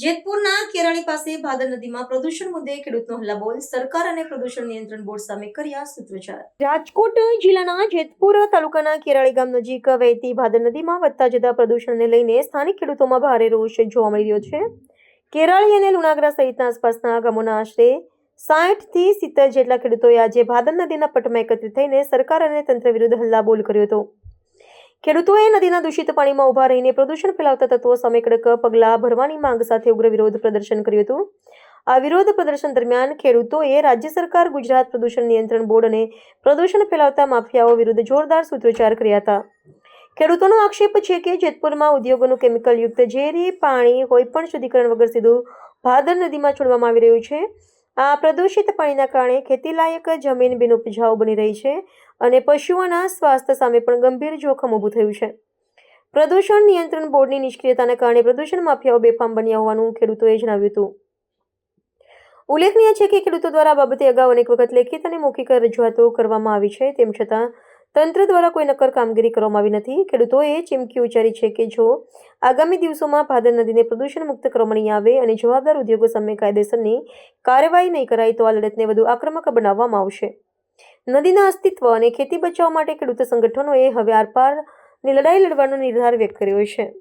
જેતપુરના કેરાળી પાસે ભાદર નદીમાં પ્રદૂષણ મુદ્દે ખેડૂતનો હલ્લાબોલ, સરકાર અને પ્રદૂષણ નિયંત્રણ બોર્ડ સામે કર્યા સૂત્રોચ્ચાર. રાજકોટ જિલ્લાના જેતપુર તાલુકાના કેરાળી ગામ નજીક વહેતી ભાદર નદીમાં વધતા જતા પ્રદૂષણને લઈને સ્થાનિક ખેડૂતોમાં ભારે રોષ જોવા મળી રહ્યો છે. કેરાળી અને લુણાગરા સહિતના આસપાસના ગામોના આશરે સાઠથી સિત્તેર જેટલા ખેડૂતોએ આજે ભાદર નદીના પટમાં એકત્રિત થઈને સરકાર અને તંત્ર વિરુદ્ધ હલ્લાબોલ કર્યો હતો. ખેડૂતોએ નદીના દૂષિત પાણીમાં ઊભા રહીને પ્રદૂષણ ફેલાવતા તત્વો સામે કડક પગલાં ભરવાની માંગ સાથે ઉગ્ર વિરોધ પ્રદર્શન કર્યું હતું. આ વિરોધ પ્રદર્શન દરમિયાન ખેડૂતોએ રાજ્ય સરકાર, ગુજરાત પ્રદૂષણ નિયંત્રણ બોર્ડ અને પ્રદૂષણ ફેલાવતા માફિયાઓ વિરુદ્ધ જોરદાર સૂત્રોચ્ચાર કર્યા હતા. ખેડૂતોનો આક્ષેપ છે કે જેતપુરમાં ઉદ્યોગોનું કેમિકલયુક્ત ઝેરી પાણી કોઈ પણ શુદ્ધિકરણ વગર સીધું ભાદર નદીમાં છોડવામાં આવી રહ્યું છે. આ પ્રદૂષિત પાણીના કારણે ખેતીલાયક જમીન બિનઉપજાઉ બની રહી છે અને પશુઓના સ્વાસ્થ્ય સામે પણ ગંભીર જોખમ ઊભું થયું છે. પ્રદૂષણ નિયંત્રણ બોર્ડની નિષ્ક્રિયતાના કારણે પ્રદૂષણ માફિયાઓ બેફામ બન્યા હોવાનું ખેડૂતોએ જણાવ્યું હતું. ઉલ્લેખનીય છે કે ખેડૂતો દ્વારા બાબતે અગાઉ અનેક વખત લેખિત અને મૌખિક રજૂઆતો કરવામાં આવી છે, તેમ છતાં તંત્ર દ્વારા કોઈ નક્કર કામગીરી કરવામાં આવી નથી. ખેડૂતોએ ચીમકી ઉચ્ચારી છે કે જો આગામી દિવસોમાં ભાદર નદીને પ્રદૂષણ મુક્ત કરવાની આવે અને જવાબદાર ઉદ્યોગો સામે કાયદેસરની કાર્યવાહી નહીં કરાય, તો આ લડતને વધુ આક્રમક બનાવવામાં આવશે. નદીના અસ્તિત્વ અને ખેતી બચાવવા માટે ખેડૂત સંગઠનોએ હવે આરપારની લડાઈ લડવાનો નિર્ધાર વ્યક્ત કર્યો છે.